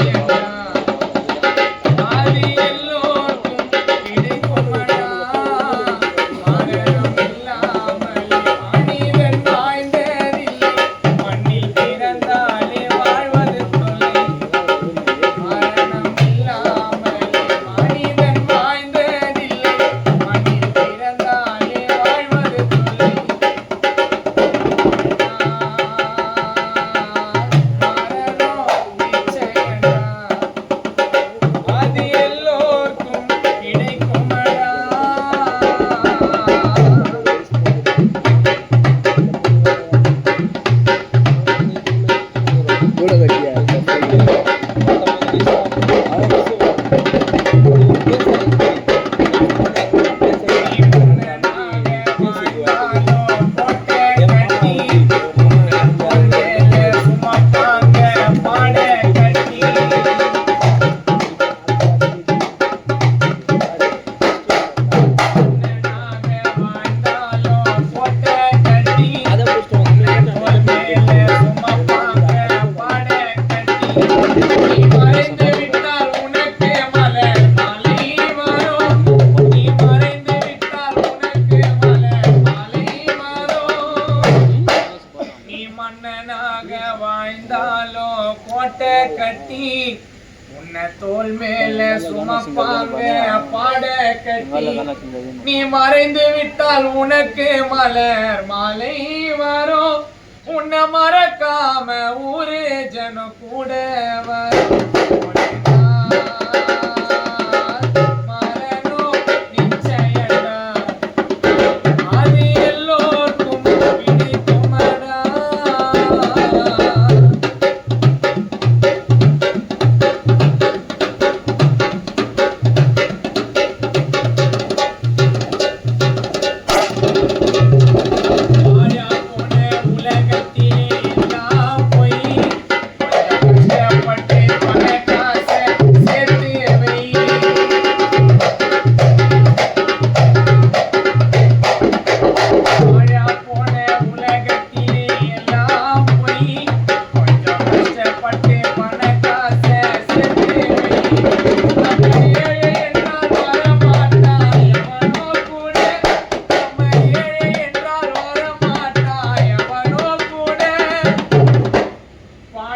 yeah. கூட மறைந்து மன்னனாக வாழ்ந்தாலோ கோட்டை கட்டி உன்னை தோல் மேல சுமப்பாங்க பாட கட்டி. நீ மறைந்து விட்டால் உனக்கு மலர் மாலை வரும். உன்னை மறக்காம ஊரு ஜனம் கூட வரும்.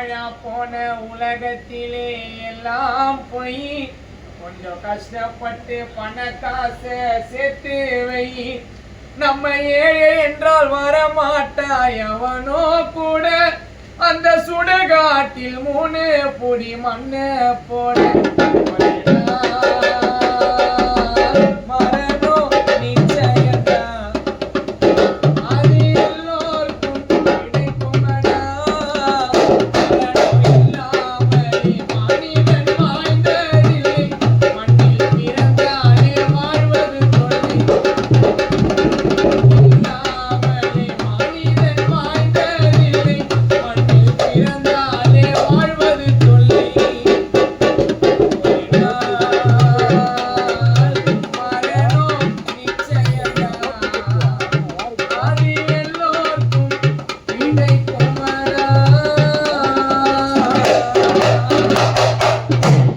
மாயா போன உலகத்திலே எல்லாம் போய். கொஞ்சம் கஷ்டப்பட்டு பண காசை சேர்த்து வை. நம்ம ஏழை என்றால் வரமாட்டா எவனோ கூட அந்த சுடுகாட்டில் மூணு பொடி மண்ண போட.